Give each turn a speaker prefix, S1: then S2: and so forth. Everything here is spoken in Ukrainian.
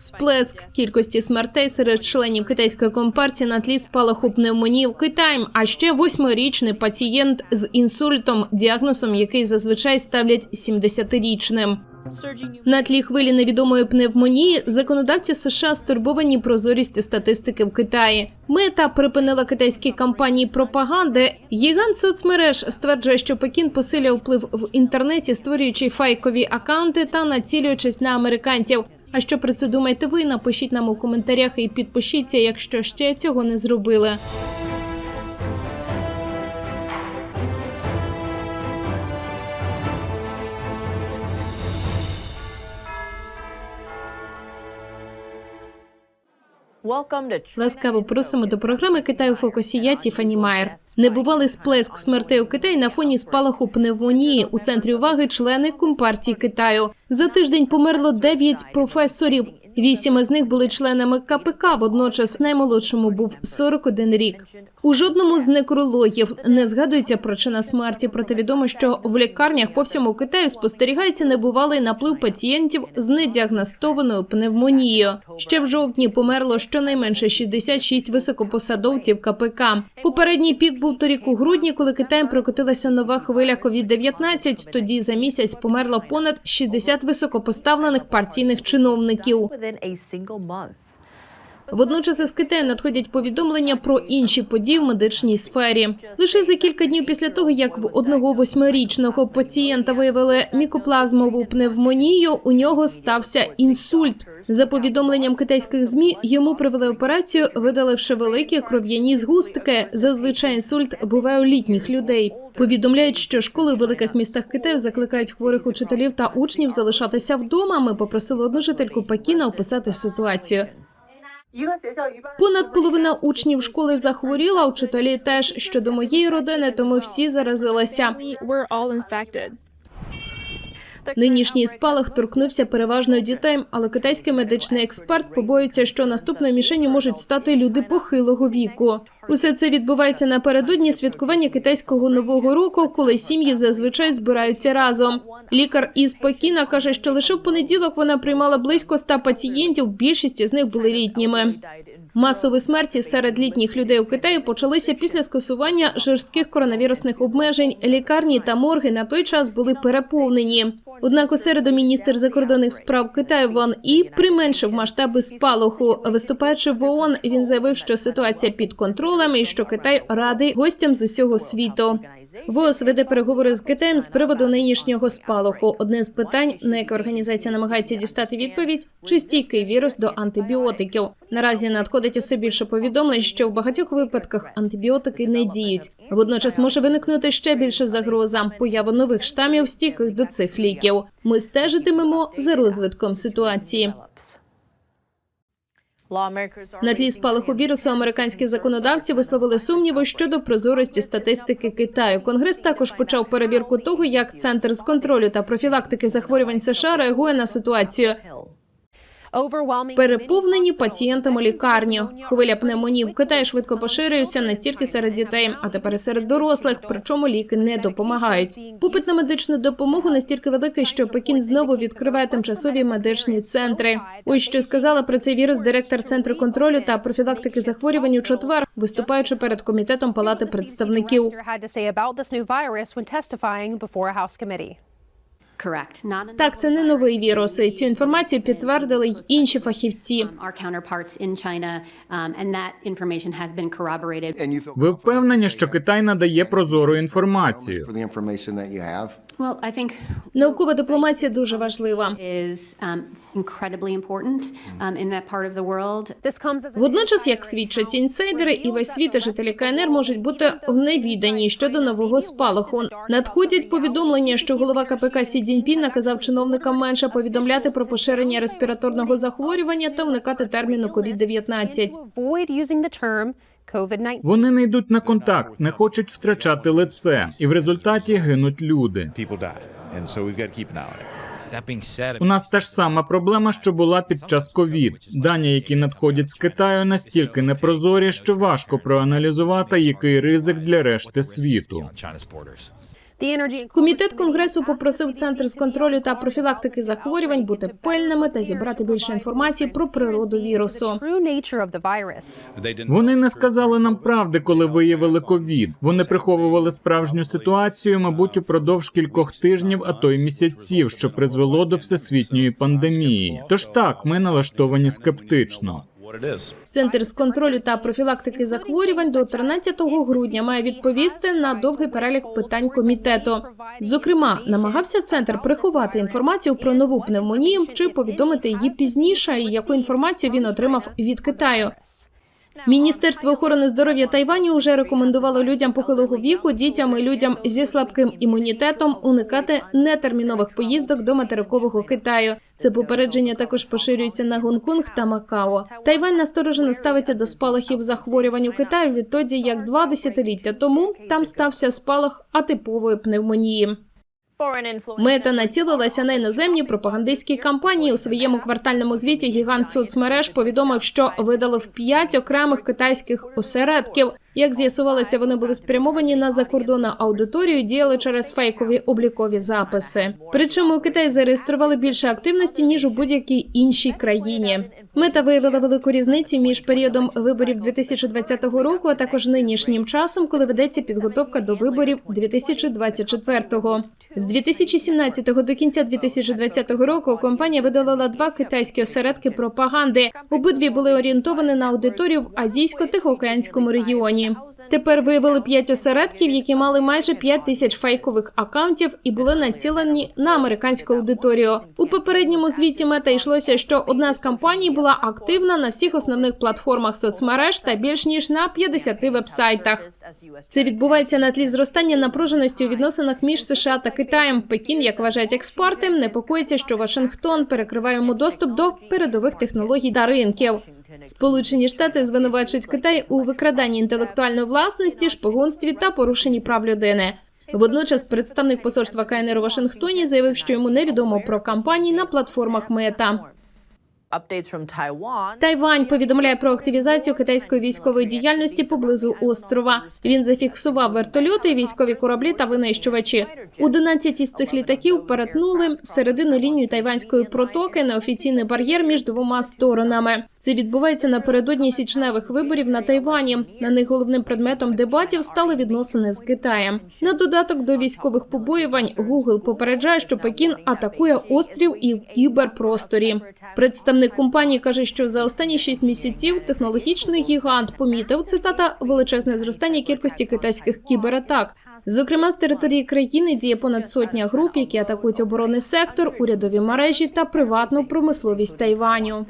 S1: Сплеск кількості смертей серед членів китайської компартії на тлі спалаху пневмонії в Китаї, а ще восьмирічний пацієнт з інсультом, діагнозом, який зазвичай ставлять 70-річним. На тлі хвилі невідомої пневмонії законодавці США стурбовані прозорістю статистики в Китаї. Мета припинила китайські кампанії пропаганди. Гігант соцмереж стверджує, що Пекін посилює вплив в інтернеті, створюючи фейкові акаунти та націлюючись на американців. А що про це думаєте ви? Напишіть нам у коментарях і підпишіться, якщо ще цього не зробили. Ласкаво просимо до програми Китай у фокусі. Я Тіфані Майер. Небувалий сплеск смертей у Китаї на фоні спалаху пневмонії. У центрі уваги члени компартії Китаю. За тиждень померло 9 професорів. Вісім із них були членами КПК. Водночас наймолодшому був 41 рік. У жодному з некрологів не згадується причина смерті. Проте відомо, що в лікарнях по всьому Китаю спостерігається небувалий наплив пацієнтів з недіагностованою пневмонією. Ще в жовтні померло щонайменше 66 високопосадовців КПК. Попередній пік був торік у грудні, коли Китаєм прокотилася нова хвиля COVID-19. Тоді за місяць померло понад 60 високопоставлених партійних чиновників.
S2: Within a single month.
S1: Водночас із Китаю надходять повідомлення про інші події в медичній сфері. Лише за кілька днів після того, як в одного восьмирічного пацієнта виявили мікоплазмову пневмонію, у нього стався інсульт. За повідомленням китайських змі, йому провели операцію, видаливши великі кров'яні згустки. Зазвичай інсульт буває у літніх людей. Повідомляють, що школи у великих містах Китаю закликають хворих учителів та учнів залишатися вдома. Ми попросили одну жительку Пекіна описати ситуацію. Понад половина учнів школи захворіла, учителі теж щодо моєї родини, то ми всі заразилися. Нинішній спалах торкнувся переважно дітей, але китайський медичний експерт побоюється, що наступною мішенью можуть стати люди похилого віку. Усе це відбувається напередодні святкування китайського нового року, коли сім'ї зазвичай збираються разом. Лікар із Пекіна каже, що лише в понеділок вона приймала близько 100 пацієнтів. Більшість з них були літніми. Масові смерті серед літніх людей у Китаї почалися після скасування жорстких коронавірусних обмежень. Лікарні та морги на той час були переповнені. Однак у середу міністр закордонних справ Китаю Ван І применшив масштаби спалаху. Виступаючи в ООН, він заявив, що ситуація під контролем і що Китай радий гостям з усього світу. ВООЗ веде переговори з Китаєм з приводу нинішнього спалаху. Одне з питань, на яке організація намагається дістати відповідь, чи стійкий вірус до антибіотиків. Наразі надходить усе більше повідомлень, що в багатьох випадках антибіотики не діють. Водночас може виникнути ще більше загроза поява нових штамів, стійких до цих ліків. Ми стежитимемо за розвитком ситуації. На тлі спалаху вірусу американські законодавці висловили сумніви щодо прозорості статистики Китаю. Конгрес також почав перевірку того, як центр з контролю та профілактики захворювань США реагує на ситуацію. Переповнені пацієнтами лікарні. Хвиля пневмонії в Китаї швидко поширюється не тільки серед дітей, а тепер і серед дорослих. Причому ліки не допомагають. Попит на медичну допомогу настільки великий, що Пекін знову відкриває тимчасові медичні центри. Ось що сказала про цей вірус директор центру контролю та профілактики захворювань у четвер, виступаючи перед комітетом палати представників. Так, це не новий вірус. І Цю інформацію підтвердили й інші фахівці.
S3: um, um,
S4: Ви впевнені, що Китай надає прозору інформацію?
S1: наукова дипломатія дуже важлива. Водночас, як свідчать інсайдери, і весь світ і жителі КНР можуть бути в невіданні щодо нового спалаху. Надходять повідомлення, що голова КПК Сі Цзіньпін наказав чиновникам менше повідомляти про поширення респіраторного захворювання та уникати терміну
S5: covid 19
S4: вони не йдуть на контакт, не хочуть втрачати лице, і в результаті гинуть люди. У нас та ж сама проблема, що була під час ковід. Дані, які надходять з Китаю, настільки непрозорі, що важко проаналізувати, який ризик для решти світу.
S1: Комітет конгресу попросив центр з контролю та профілактики захворювань бути пильними та зібрати більше інформації про природу вірусу.
S4: Вони не сказали нам правди, коли виявили ковід. Вони приховували справжню ситуацію, мабуть, упродовж кількох тижнів, а то й місяців, що призвело до всесвітньої пандемії. Тож так, ми налаштовані скептично.
S1: Центр з контролю та профілактики захворювань до 13 грудня має відповісти на довгий перелік питань комітету. Зокрема, намагався центр приховати інформацію про нову пневмонію чи повідомити її пізніше, і яку інформацію він отримав від Китаю. Міністерство охорони здоров'я Тайваню вже рекомендувало людям похилого віку, дітям і людям зі слабким імунітетом уникати нетермінових поїздок до материкового Китаю. Це попередження також поширюється на Гонконг та Макао. Тайвань насторожено ставиться до спалахів захворювань у Китаю відтоді, як два десятиліття тому там стався спалах атипової пневмонії. Мета націлилася на іноземні пропагандистські кампанії. У своєму квартальному звіті гігант соцмереж повідомив, що видалив п'ять окремих китайських осередків. Як з'ясувалося, вони були спрямовані на закордонну аудиторію, діяли через фейкові облікові записи. Причому у Китаї зареєстрували більше активності ніж у будь-якій іншій країні. Мета виявила велику різницю між періодом виборів 2020 року, а також нинішнім часом, коли ведеться підготовка до виборів 2024-го. З 2017 до кінця 2020 року компанія видалила два китайські осередки пропаганди. Обидві були орієнтовані на аудиторію в азійсько-тихоокеанському регіоні. Тепер виявили п'ять осередків, які мали майже 5 тисяч фейкових акаунтів і були націлені на американську аудиторію. У попередньому звіті мета йшлося, що одна з компаній була активна на всіх основних платформах соцмереж та більш ніж на 50 вебсайтах. Це відбувається на тлі зростання напруженості у відносинах між США та Китаєм. Пекін, як вважають експерти, непокоїться, що Вашингтон перекриває йому доступ до передових технологій та ринків. Сполучені Штати звинувачують Китай у викраданні інтелектуальної власності, шпигунстві та порушенні прав людини. Водночас представник посольства КНР у Вашингтоні заявив, що йому невідомо про кампанії на платформах Мета. Тайвань повідомляє про активізацію китайської військової діяльності поблизу острова. Він зафіксував вертольоти, військові кораблі та винищувачі. 11 із цих літаків перетнули середину лінію тайванської протоки, неофіційний бар'єр між двома сторонами. Це відбувається напередодні січневих виборів на Тайвані. На них головним предметом дебатів стали відносини з Китаєм. На додаток до військових побоювань Google попереджає, що Пекін атакує острів і в кіберпросторі. Представник компанії каже, що за останні шість місяців технологічний гігант помітив цитата величезне зростання кількості китайських кібератак. Зокрема, з території країни діє понад сотня груп, які атакують оборонний сектор, урядові мережі та приватну промисловість Тайваню.